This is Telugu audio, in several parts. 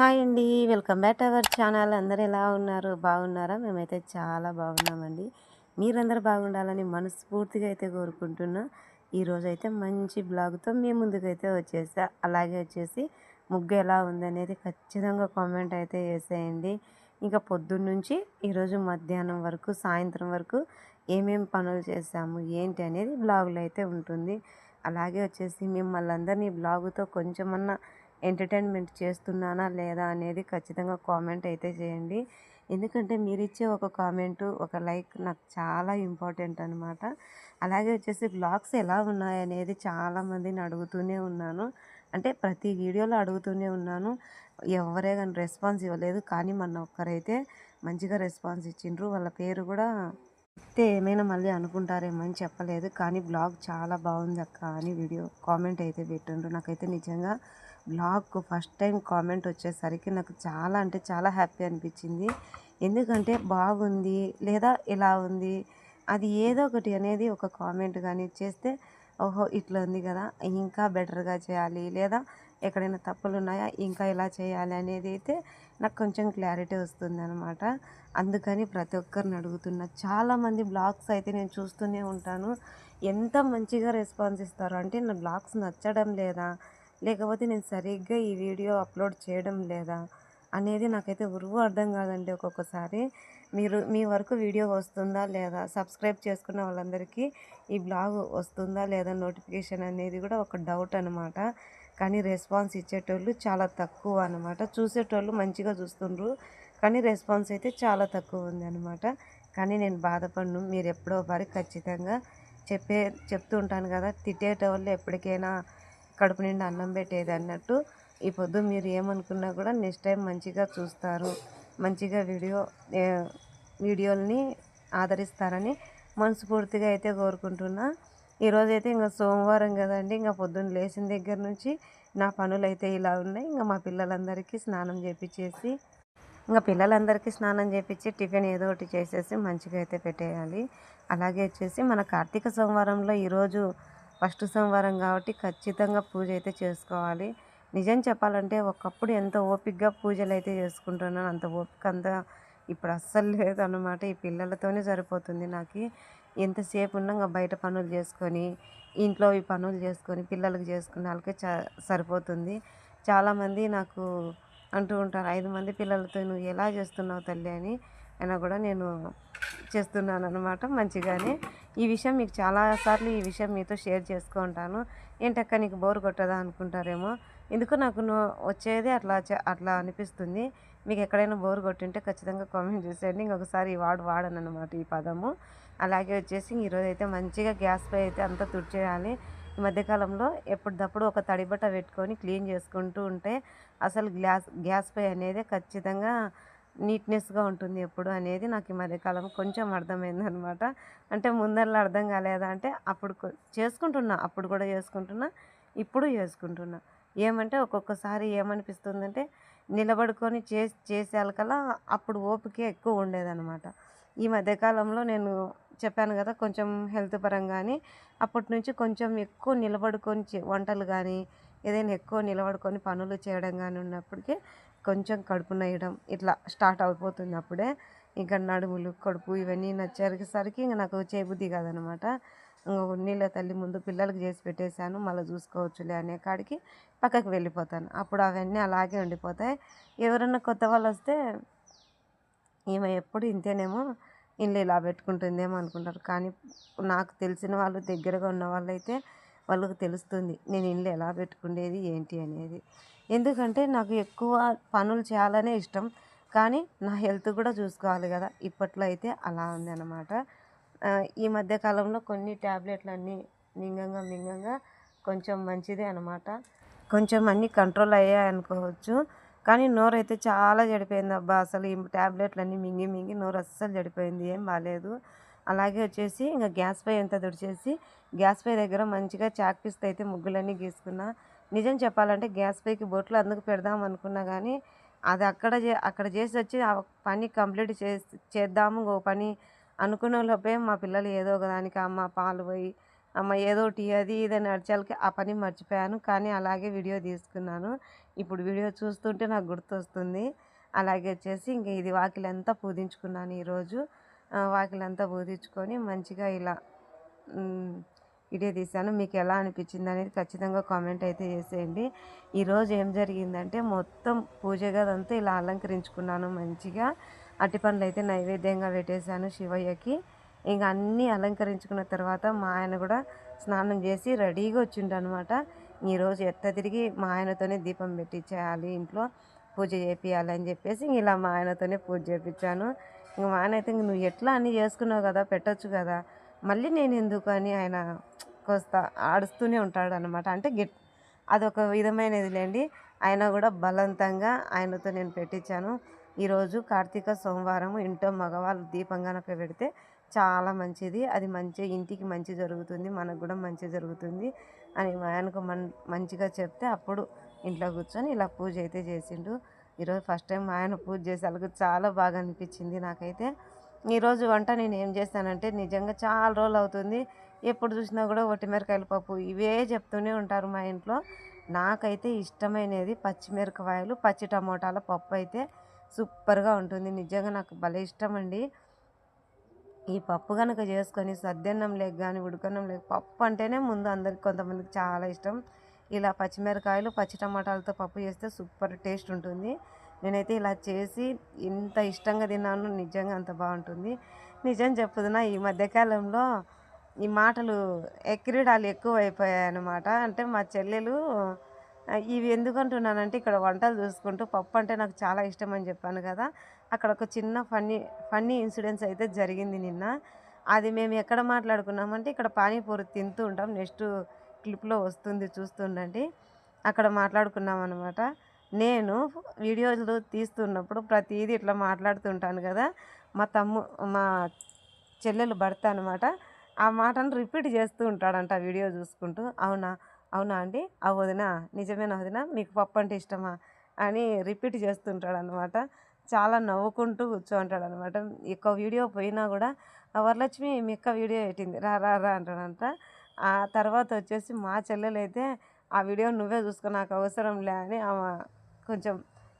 హాయ్ అండి. Welcome back to our channel. అందరు ఎలా ఉన్నారు? బాగున్నారా? మేమైతే చాలా బాగున్నామండి. మీరందరూ బాగుండాలని మనస్ఫూర్తిగా అయితే కోరుకుంటున్నా. ఈరోజు అయితే మంచి బ్లాగ్తో మీ ముందుకైతే వచ్చేసా. అలాగే వచ్చేసి ముగ్గు ఎలా ఉందనేది ఖచ్చితంగా కామెంట్ అయితే వేసేయండి ఇంకా పొద్దున్న నుంచి ఈరోజు మధ్యాహ్నం వరకు సాయంత్రం వరకు ఏమేమి పనులు చేసాము ఏంటి అనేది బ్లాగులో అయితే ఉంటుంది. అలాగే వచ్చేసి మిమ్మల్ని అందరినీ బ్లాగుతో కొంచెమన్నా ఎంటర్టైన్మెంట్ చేస్తున్నానా లేదా అనేది ఖచ్చితంగా కామెంట్ అయితే చేయండి. ఎందుకంటే మీరు ఇచ్చే ఒక కామెంటు ఒక లైక్ నాకు చాలా ఇంపార్టెంట్ అనమాట అలాగే వచ్చేసి బ్లాగ్స్ ఎలా ఉన్నాయనేది చాలామందిని అడుగుతూనే ఉన్నాను. అంటే ప్రతి వీడియోలో అడుగుతూనే ఉన్నాను. ఎవరే కానీ రెస్పాన్స్ ఇవ్వలేదు. కానీ మన ఒక్కరైతే మంచిగా రెస్పాన్స్ ఇచ్చిండ్రు. వాళ్ళ పేరు కూడా అయితే ఏమైనా మళ్ళీ అనుకుంటారేమో అని చెప్పలేదు. కానీ బ్లాగ్ చాలా బాగుంది అక్క అని వీడియో కామెంట్ అయితే పెట్టిండ్రు. నాకైతే నిజంగా బ్లాగ్ ఫస్ట్ టైం కామెంట్ వచ్చేసరికి నాకు చాలా అంటే చాలా హ్యాపీ అనిపించింది. ఎందుకంటే బాగుంది లేదా ఇలా ఉంది అది ఏదో ఒకటి అనేది ఒక కామెంట్ కానీ చేస్తే ఓహో ఇట్లా ఉంది కదా ఇంకా బెటర్గా చేయాలి లేదా ఎక్కడైనా తప్పులు ఉన్నాయా ఇంకా ఇలా చేయాలి అనేది అయితే నాకు కొంచెం క్లారిటీ వస్తుంది అనమాట అందుకని ప్రతి ఒక్కరిని అడుగుతున్నా. చాలామంది బ్లాగ్స్ అయితే నేను చూస్తూనే ఉంటాను. ఎంత మంచిగా రెస్పాన్స్ ఇస్తారు అంటే నా బ్లాగ్స్ నచ్చడం లేదా లేకపోతే నేను సరిగ్గా ఈ వీడియో అప్లోడ్ చేయడం లేదా అనేది నాకైతే ఉరువు అర్థం కాదండి ఒక్కొక్కసారి. మీరు మీ వరకు వీడియో వస్తుందా లేదా సబ్స్క్రైబ్ చేసుకున్న వాళ్ళందరికీ ఈ బ్లాగ్ వస్తుందా లేదా నోటిఫికేషన్ అనేది కూడా ఒక డౌట్ అనమాట కానీ రెస్పాన్స్ ఇచ్చేటోళ్ళు చాలా తక్కువ అనమాట చూసేటోళ్ళు మంచిగా చూస్తుండ్రు కానీ రెస్పాన్స్ అయితే చాలా తక్కువ ఉంది అనమాట కానీ నేను బాధపడను మీరు ఎప్పుడో వారికి ఖచ్చితంగా చెప్పే చెప్తూ ఉంటాను కదా తిట్టేటోళ్ళు ఎప్పటికైనా కడుపు నిండా అన్నం పెట్టేది అన్నట్టు ఈ పొద్దు మీరు ఏమనుకున్నా కూడా నెక్స్ట్ టైం మంచిగా చూస్తారు. మంచిగా వీడియో వీడియోల్ని ఆదరిస్తారని మనస్ఫూర్తిగా అయితే కోరుకుంటున్నా. ఈరోజు అయితే ఇంకా సోమవారం కదండి ఇంకా పొద్దున్న లేచిన దగ్గర నుంచి నా పనులు అయితే ఇలా ఉన్నాయి. ఇంకా మా పిల్లలందరికీ స్నానం చేపించేసి ఇంకా పిల్లలందరికీ స్నానం చేపించి టిఫిన్ ఏదో ఒకటి చేసేసి మంచిగా అయితే పెట్టేయాలి. అలాగే వచ్చేసి మన కార్తీక సోమవారంలో ఈరోజు ఫస్ట్ సోమవారం కాబట్టి ఖచ్చితంగా పూజ అయితే చేసుకోవాలి. నిజం చెప్పాలంటే ఒకప్పుడు ఎంత ఓపికగా పూజలు అయితే చేసుకుంటున్నాను అంత ఓపిక అంతా ఇప్పుడు అస్సలు లేదన్నమాట. ఈ పిల్లలతోనే సరిపోతుంది నాకు. ఎంతసేపు ఉన్నా బయట పనులు చేసుకొని ఇంట్లో ఈ పనులు చేసుకొని పిల్లలకి చేసుకునే వాళ్ళకే చ సరిపోతుంది. చాలామంది నాకు అంటూ ఉంటారు ఐదు మంది పిల్లలతో నువ్వు ఎలా చేస్తున్నావు తల్లి అని. అయినా కూడా నేను చేస్తున్నాను అనమాట మంచిగానే. ఈ విషయం మీకు చాలాసార్లు ఈ విషయం మీతో షేర్ చేసుకుంటాను ఏంటక్క నీకు బోర్ కొట్టదా అనుకుంటారేమో. ఎందుకు నాకు వచ్చేది అట్లా అట్లా అనిపిస్తుంది. మీకు ఎక్కడైనా బోర్ కొట్టింటే ఖచ్చితంగా కామెంట్ చేసేయండి. ఇంకొకసారి ఈ వాడు వాడను అనమాట ఈ పదము. అలాగే వచ్చేసి ఈరోజు అయితే మంచిగా గ్యాస్ పై అయితే అంతా తుడిచేయాలి. ఈ మధ్యకాలంలో ఎప్పటిదప్పుడు ఒక తడిబట్ట పెట్టుకొని క్లీన్ చేసుకుంటూ ఉంటే అసలు గ్యాస్ గ్యాస్ పై అనేది ఖచ్చితంగా నీట్నెస్గా ఉంటుంది ఎప్పుడు అనేది నాకు ఈ మధ్యకాలం కొంచెం అర్థమైంది అనమాట అంటే ముందరలో అర్థం కాలేదా అంటే అప్పుడు చేసుకుంటున్నా అప్పుడు కూడా చేసుకుంటున్నా ఇప్పుడు చేసుకుంటున్నా. ఏమంటే ఒక్కొక్కసారి ఏమనిపిస్తుందంటే నిలబడుకొని చేసి చేసేయాలకల్లా అప్పుడు ఓపిక ఎక్కువ ఉండేదనమాట. ఈ మధ్యకాలంలో నేను చెప్పాను కదా కొంచెం హెల్త్ పరంగాని అప్పటి నుంచి కొంచెం ఎక్కువ నిలబడుకొని వంటలు కానీ ఏదైనా ఎక్కువ నిలబడుకొని పనులు చేయడం కానీ ఉన్నప్పటికీ కొంచెం కడుపు నొయ్యడం ఇట్లా స్టార్ట్ అయిపోతుంది అప్పుడే. ఇంకా నడుములు కడుపు ఇవన్నీ నచ్చేసరికి ఇంకా నాకు చేయబుద్ధి కాదనమాట. నీళ్ళ తల్లి ముందు పిల్లలకి చేసి పెట్టేశాను. మళ్ళీ చూసుకోవచ్చులే అనే కాడికి పక్కకి వెళ్ళిపోతాను. అప్పుడు అవన్నీ అలాగే ఉండిపోతాయి. ఎవరన్నా కొత్త వాళ్ళు వస్తే ఈమె ఎప్పుడు ఇంతేనేమో ఇల్లు ఇలా పెట్టుకుంటుందేమో అనుకుంటారు. కానీ నాకు తెలిసిన వాళ్ళు దగ్గరగా ఉన్న వాళ్ళైతే వాళ్ళకి తెలుస్తుంది నేను ఇల్లు ఎలా పెట్టుకునేది ఏంటి అనేది. ఎందుకంటే నాకు ఎక్కువ పనులు చేయాలనే ఇష్టం. కానీ నా హెల్త్ కూడా చూసుకోవాలి కదా. ఇప్పట్లో అయితే అలా ఉంది అనమాట ఈ మధ్యకాలంలో కొన్ని ట్యాబ్లెట్లు అన్నీ మింగంగా మింగంగా కొంచెం మంచిదే అనమాట కొంచెం అన్నీ కంట్రోల్ అయ్యాయి అనుకోవచ్చు. కానీ నోరు అయితే చాలా చెడిపోయింది అబ్బా. అసలు ఈ ట్యాబ్లెట్లు అన్నీ మింగి మింగి నోరు అస్సలు చెడిపోయింది. ఏం బాగాలేదు అలాగే వచ్చేసి ఇంకా గ్యాస్ పై ఎంత తుడిచేసి గ్యాస్ పై దగ్గర మంచిగా చాక్ పీస్తో అయితే ముగ్గులన్నీ గీసుకున్నా. నిజం చెప్పాలంటే గ్యాస్ పైకి బొట్లు అందుకు పెడదాం అనుకున్నా కానీ అది అక్కడ అక్కడ చేసి వచ్చి ఆ పని కంప్లీట్ చేసి చేద్దాము ఓ పని అనుకున్న లోపే మా పిల్లలు ఏదో ఒక దానికి అమ్మ పాలు పోయి అమ్మ ఏదో ఒకటి అది ఇది నడిచాలకి ఆ పని మర్చిపోయాను. కానీ అలాగే వీడియో తీసుకున్నాను. ఇప్పుడు వీడియో చూస్తుంటే నాకు గుర్తొస్తుంది. అలాగే వచ్చేసి ఇంక ఇది వాకిలంతా పూజించుకున్నాను ఈరోజు. వాకిలంతా పూజించుకొని మంచిగా ఇలా వీడియో తీశాను. మీకు ఎలా అనిపించింది అనేది ఖచ్చితంగా కామెంట్ అయితే చేసేయండి. ఈరోజు ఏం జరిగిందంటే మొత్తం పూజ గదంతా ఇలా అలంకరించుకున్నాను మంచిగా. అట్టి పనులు అయితే నైవేద్యంగా పెట్టేశాను శివయ్యకి. ఇంకా అన్నీ అలంకరించుకున్న తర్వాత మా ఆయన కూడా స్నానం చేసి రెడీగా వచ్చిండు అనమాట ఈరోజు ఎట్ట తిరిగి మా ఆయనతోనే దీపం పెట్టించేయాలి ఇంట్లో. పూజ చేపియాలి అని చెప్పేసి ఇంక ఇలా మా ఆయనతోనే పూజ చేపించాను ఇంక మా ఆయన అయితే ఇంక నువ్వు ఎట్లా అన్నీ చేసుకున్నావు కదా పెట్టచ్చు కదా. మళ్ళీ నేను ఎందుకు అని ఆయన కోస్తా ఆడుస్తూనే ఉంటాడు అనమాట అంటే గెట్ అదొక విధమైనది లేండి ఆయన కూడా బలవంతంగా ఆయనతో నేను పెట్టించాను. ఈరోజు కార్తీక సోమవారం ఇంట్లో మగవాళ్ళు దీపం కనుక పెడితే చాలా మంచిది. అది మంచి ఇంటికి మంచి జరుగుతుంది. మనకు కూడా మంచి జరుగుతుంది అని ఆయనకు మన్ మంచిగా చెప్తే అప్పుడు ఇంట్లో కూర్చొని ఇలా పూజ అయితే చేసిండు. ఈరోజు ఫస్ట్ టైం ఆయన పూజ చేసేందుకు చాలా బాగా అనిపించింది నాకైతే. ఈరోజు వంట నేను ఏం చేస్తానంటే నిజంగా చాలా రోజులు అవుతుంది. ఎప్పుడు చూసినా కూడా ఒట్టిమిరకాయల పప్పు ఇవే చెప్తూనే ఉంటారు మా ఇంట్లో. నాకైతే ఇష్టమైనది పచ్చిమిరకాయలు పచ్చి టమోటాల పప్పు అయితే సూపర్గా ఉంటుంది. నిజంగా నాకు భలే ఇష్టం అండి. ఈ పప్పు కనుక చేసుకొని సద్దన్నం లేక కానీ ఉడకన్నం లేక పప్పు అంటేనే ముందు అందరికి కొంతమందికి చాలా ఇష్టం. ఇలా పచ్చిమిరకాయలు పచ్చి టమాటాలతో పప్పు చేస్తే సూపర్ టేస్ట్ ఉంటుంది. నేనైతే ఇలా చేసి ఇంత ఇష్టంగా తిన్నాను. నిజంగా అంత బాగుంటుంది. నిజం చెప్పుదునా ఈ మధ్యకాలంలో ఈ మాటలు ఎక్కిరీడాలు ఎక్కువ అయిపోయాయన్నమాట అంటే మా చెల్లెలు ఇవి ఎందుకంటున్నానంటే ఇక్కడ వంటలు చూసుకుంటూ పప్పు అంటే నాకు చాలా ఇష్టం అని చెప్పాను కదా. అక్కడ ఒక చిన్న ఫన్నీ ఫన్నీ ఇన్సిడెంట్స్ అయితే జరిగింది నిన్న. అది మేము ఎక్కడ మాట్లాడుకున్నామంటే ఇక్కడ పానీపూరి తింటూ ఉంటాం. నెక్స్ట్ క్లిప్లో వస్తుంది చూస్తుండండి. అక్కడ మాట్లాడుకున్నాం అనమాట నేను వీడియోలు తీస్తున్నప్పుడు ప్రతిదీ ఇట్లా మాట్లాడుతుంటాను కదా. మా తమ్ము మా చెల్లెలు భర్త అనమాట ఆ మాటను రిపీట్ చేస్తూ ఉంటాడంట ఆ వీడియో చూసుకుంటూ. అవునా? అవునా అండి? ఆ వదిన నిజమేనా వదిన? మీకు పప్పు అంటే ఇష్టమా? అని రిపీట్ చేస్తుంటాడు అనమాట చాలా నవ్వుకుంటూ కూర్చోంటాడు అనమాట ఇక వీడియో పోయినా కూడా వరలక్ష్మి మీ యొక్క వీడియో పెట్టింది. రా రా రా అంటాడంట. ఆ తర్వాత వచ్చేసి మా చెల్లెలైతే ఆ వీడియో నువ్వే చూసుకో నాకు అవసరం లే అని ఆమె కొంచెం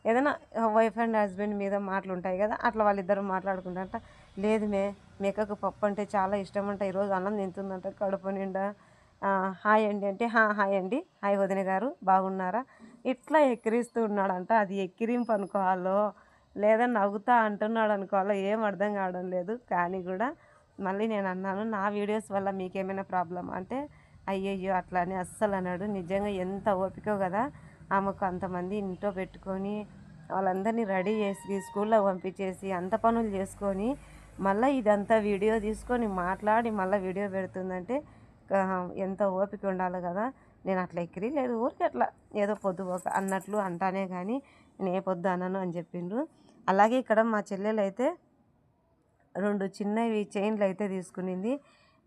ఏదైనా వైఫ్ అండ్ హస్బెండ్ మీద మాటలు ఉంటాయి కదా అట్లా వాళ్ళిద్దరు మాట్లాడుకుంటారంట. లేదు మే మేకకు పప్పు అంటే చాలా ఇష్టం అంట ఈరోజు అన్నం తింటుందంట కడుపు నిండా. హాయ్ అండి అంటే హా హాయ్ అండి. హాయ్ వదిన గారు బాగున్నారా? ఇట్లా ఎక్కిరిస్తూ ఉన్నాడంట. అది ఎక్కిరింపు అనుకోవాలో లేదా నవ్వుతా అంటున్నాడు అనుకోవాలో ఏం అర్థం కావడం లేదు. కానీ కూడా మళ్ళీ నేను అన్నాను నా వీడియోస్ వల్ల మీకేమైనా ప్రాబ్లం అంటే అయ్యయ్యో అట్లా అని అస్సలు అన్నాడు నిజంగా ఎంత ఓపికో కదా ఆమెకు అంతమంది ఇంట్లో పెట్టుకొని వాళ్ళందరినీ రెడీ చేసి స్కూల్లో పంపించేసి అంత పనులు చేసుకొని మళ్ళీ ఇదంతా వీడియో తీసుకొని మాట్లాడి మళ్ళీ వీడియో పెడుతుందంటే ఎంత ఓపిక ఉండాలి కదా. నేను అట్లా ఎక్కిరి లేదు ఊరికి అట్లా ఏదో పొద్దు ఒక అన్నట్లు అంటానే కానీ నేను ఏ పొద్దు అనను అని చెప్పిండ్రు. అలాగే ఇక్కడ మా చెల్లెలు అయితే రెండు చిన్నవి చైన్లు అయితే తీసుకునింది.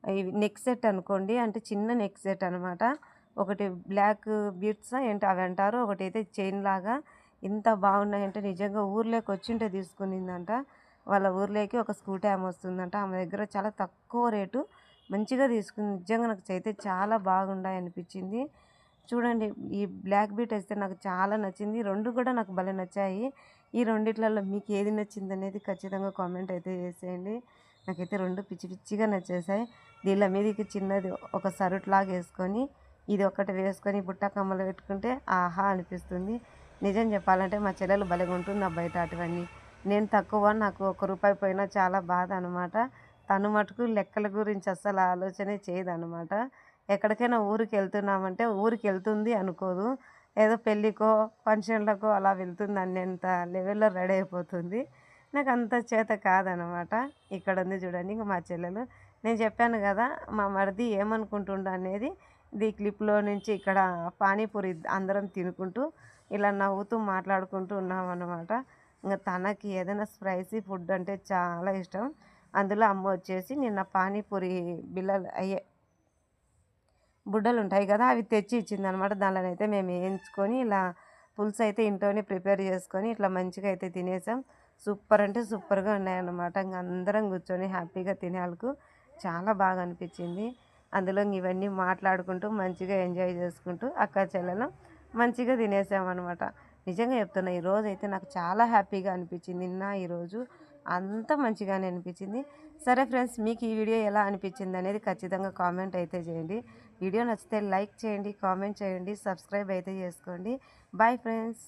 ఇవి నెక్ సెట్ అనుకోండి అంటే చిన్న నెక్ సెట్ అనమాట ఒకటి బ్లాక్ బీట్స్ ఏంటి అవి అంటారు. ఒకటి అయితే చైన్ లాగా ఇంత బాగున్నాయంటే నిజంగా ఊర్లోకి వచ్చింటే తీసుకునిందంట. వాళ్ళ ఊర్లోకి ఒక స్కూటీ ఆమె వస్తుందంట. ఆమె దగ్గర చాలా తక్కువ రేటు మంచిగా తీసుకుంది. నిజంగా నాకు అయితే చాలా బాగున్నాయి అనిపించింది. చూడండి ఈ బ్లాక్ బీట్ అయితే నాకు చాలా నచ్చింది. రెండు కూడా నాకు భలే నచ్చాయి. ఈ రెండిట్లలో మీకు ఏది నచ్చింది అనేది ఖచ్చితంగా కామెంట్ అయితే చేసేయండి. నాకైతే రెండు పిచ్చి పిచ్చిగా నచ్చేసాయి. దీళ్ళ మీదకి చిన్నది ఒక సరుట్లాగా వేసుకొని ఇది ఒకటి వేసుకొని బుట్ట కమ్మలు పెట్టుకుంటే ఆహా అనిపిస్తుంది. నిజం చెప్పాలంటే మా చెల్లెలు భలేగా ఉంటుంది ఆ బయట అటువన్నీ. నేను తక్కువ నాకు ఒక రూపాయి పోయినా చాలా బాధ అనమాట తను మటుకు లెక్కల గురించి అస్సలు ఆలోచనే చేయదు అనమాట ఎక్కడికైనా ఊరికి వెళ్తున్నామంటే ఊరికి వెళ్తుంది అనుకోదు. ఏదో పెళ్ళికో ఫంక్షన్లకో అలా వెళ్తుంది అనేంత లెవెల్లో రెడీ అయిపోతుంది. నాకు అంత చేత కాదనమాట ఇక్కడ ఉంది చూడండి ఇంకా మా చెల్లెలు. నేను చెప్పాను కదా మా మరిది ఏమనుకుంటుండ అనేది ది క్లిప్లో నుంచి ఇక్కడ పానీపూరి అందరం తినుకుంటూ ఇలా నవ్వుతూ మాట్లాడుకుంటూ ఉన్నాం అనమాట ఇంకా తనకి ఏదైనా స్పైసీ ఫుడ్ అంటే చాలా ఇష్టం. అందులో అమ్మ వచ్చేసి నిన్న పానీపూరి బిల్లలు అయ్యే బుడ్డలు ఉంటాయి కదా అవి తెచ్చి ఇచ్చింది అనమాట దానిలో అయితే మేము వేయించుకొని ఇలా పులుసు అయితే ఇంట్లోనే ప్రిపేర్ చేసుకొని ఇట్లా మంచిగా అయితే తినేసాం. సూపర్ అంటే సూపర్గా ఉన్నాయన్నమాట. ఇంకా అందరం కూర్చొని హ్యాపీగా తినేందుకు చాలా బాగా అనిపించింది. అందులో ఇవన్నీ మాట్లాడుకుంటూ మంచిగా ఎంజాయ్ చేసుకుంటూ అక్క చెల్లెలు మంచిగా తినేసామన్నమాట. నిజంగా చెప్తున్నా ఈరోజు అయితే నాకు చాలా హ్యాపీగా అనిపించింది. నిన్న ఈరోజు అంత మంచిగానే అనిపించింది. సరే ఫ్రెండ్స్ మీకు ఈ వీడియో ఎలా అనిపించింది అనేది ఖచ్చితంగా కామెంట్ అయితే చేయండి. వీడియో నచ్చితే లైక్ చేయండి కామెంట్ చేయండి సబ్స్క్రైబ్ అయితే చేసుకోండి. Bye friends.